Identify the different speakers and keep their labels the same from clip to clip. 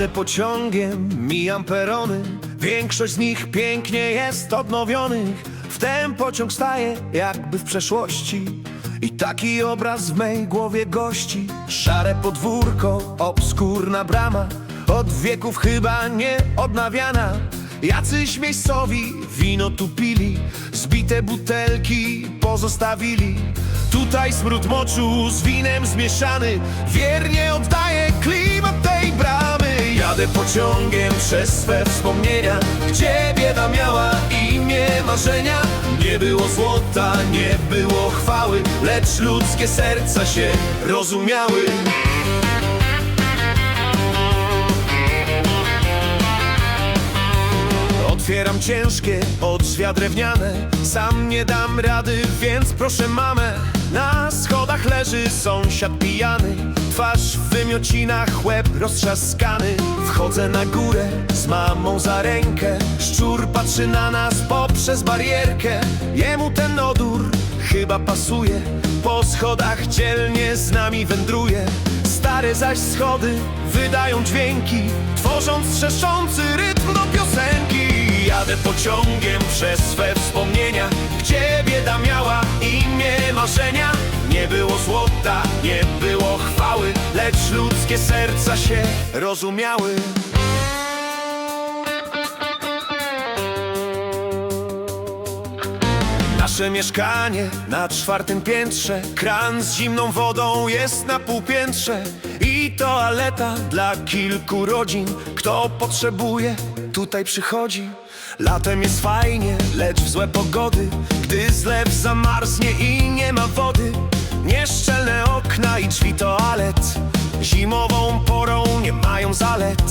Speaker 1: Jadę pociągiem, mijam perony. Większość z nich pięknie jest odnowionych. W pociąg staje jakby w przeszłości. I taki obraz w mej głowie gości. Szare podwórko, obskurna brama. Od wieków chyba nie odnawiana. Jacyś miejscowi wino tu pili Zbite butelki pozostawili. Tutaj smród moczu z winem zmieszany. Wiernie oddaje bramy Jadę pociągiem przez swe wspomnienia. Gdzie bieda miała imię marzenia. Nie było złota, nie było chwały Lecz ludzkie serca się rozumiały. Otwieram ciężkie odrzwia drewniane. Sam nie dam rady, więc proszę mamę Na schodach leży sąsiad pijany Twarz w wymiocinach, łeb roztrzaskany. Wchodzę na górę z mamą za rękę. Szczur patrzy na nas poprzez barierkę. Jemu ten odór chyba pasuje. Po schodach dzielnie z nami wędruje. Stare zaś schody wydają dźwięki Tworząc trzeszczący rytm do piosenki Jadę pociągiem przez swe wspomnienia. Gdzie bieda miała imię marzenia? Nie było złota, nie było chwały Lecz ludzkie serca się rozumiały. Nasze mieszkanie na czwartym piętrze Kran z zimną wodą jest na półpiętrze Toaleta dla kilku rodzin. Kto potrzebuje, tutaj przychodzi. Latem jest fajnie, lecz w złe pogody. Gdy zlew zamarznie i nie ma wody Nieszczelne okna i drzwi toalet. Zimową porą nie mają zalet.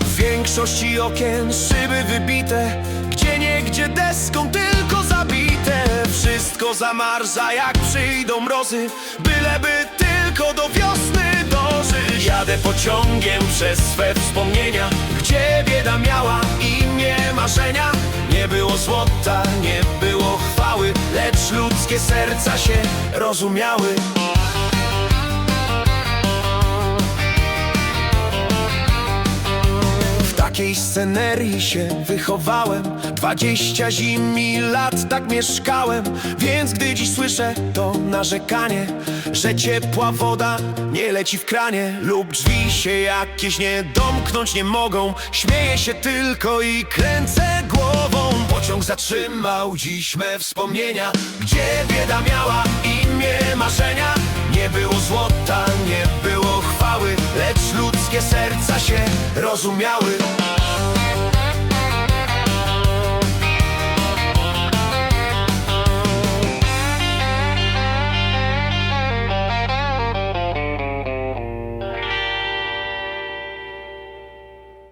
Speaker 1: W większości okien szyby wybite. Gdzie niegdzie deską tylko zabite. Wszystko zamarza jak przyjdą mrozy. Byleby wiosny pociągiem przez swe wspomnienia Gdzie bieda miała imię marzenia. Nie było złota, nie było chwały Lecz ludzkie serca się rozumiały takiej scenerii się wychowałem. Dwadzieścia zim i lat tak mieszkałem. Więc gdy dziś słyszę to narzekanie Że ciepła woda nie leci w kranie Lub drzwi się jakieś nie domknąć nie mogą. Śmieję się tylko i kręcę głową. Pociąg zatrzymał dziś me wspomnienia. Gdzie bieda miała imię marzenia? Nie było złota, nie było chwały Lecz ludzkie serca się rozumiały